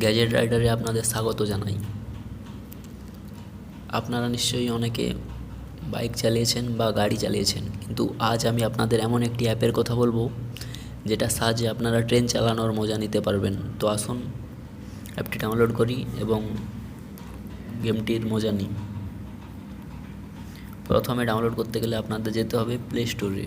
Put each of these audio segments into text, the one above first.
Gadget রাইডারে আপনাদের স্বাগত জানাই। আপনারা নিশ্চয়ই অনেকে বাইক চালিয়েছেন বা গাড়ি চালিয়েছেন, কিন্তু আজ আমি আপনাদের এমন একটি অ্যাপের কথা বলব যেটার সাহায্যে আপনারা ট্রেন চালানোর মজা নিতে পারবেন। তো আসুন, অ্যাপটি ডাউনলোড করি এবং গেমটির মজা নিই। প্রথমে ডাউনলোড করতে গেলে আপনাদের যেতে হবে প্লে স্টোরে।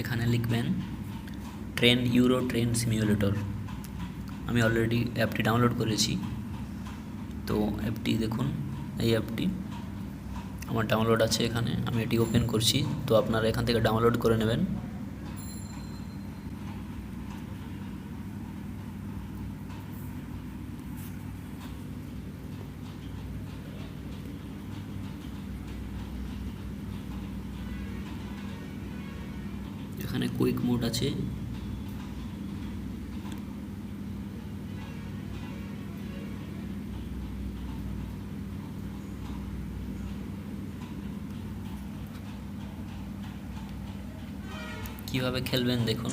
এখানে লিখবেন, ট্রেন ইউরো ট্রেন সিমিউলেটর। আমি অলরেডি অ্যাপটি ডাউনলোড করেছি। তো অ্যাপটি দেখুন, এই অ্যাপটি আমার ডাউনলোড আছে এখানে। আমি এটি ওপেন করছি। তো আপনারা এখান থেকে ডাউনলোড করে নেবেন। এখানে কুইক মোড আছে। কীভাবে খেলবেন দেখুন।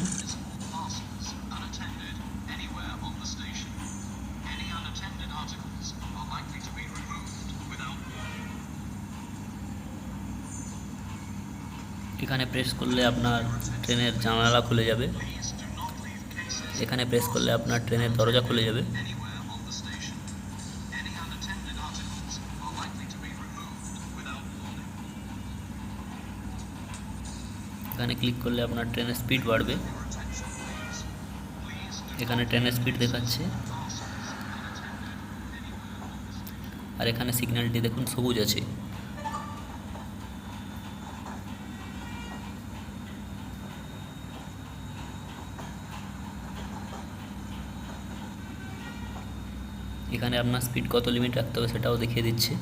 এখানে প্রেস করলে আপনার ট্রেনের জানালা খুলে যাবে। এখানে প্রেস করলে আপনার ট্রেনের দরজা খুলে যাবে। এখানে ক্লিক করলে আপনার ট্রেনের স্পিড বাড়বে। এখানে ট্রেনের স্পিড দেখাচ্ছে। আর এখানে সিগন্যালটি দেখুন সবুজ আছে। এখানে আপনার স্পিড কত লিমিট রাখতে হবে সেটাও দেখিয়ে দিচ্ছে।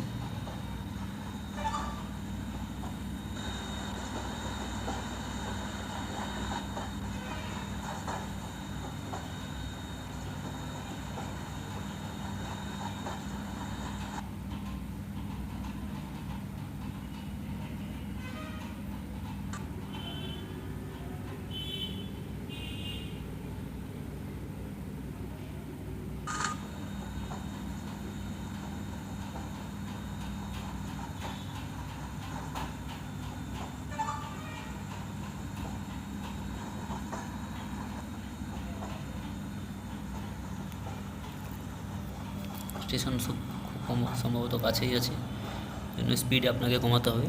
স্টেশন খুব সম্ভবত কাছেই আছে। জন্য স্পিড আপনাকে কমাতে হবে।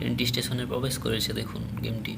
ট্রেনটি স্টেশনে প্রবেশ করেছে দেখুন গেমটি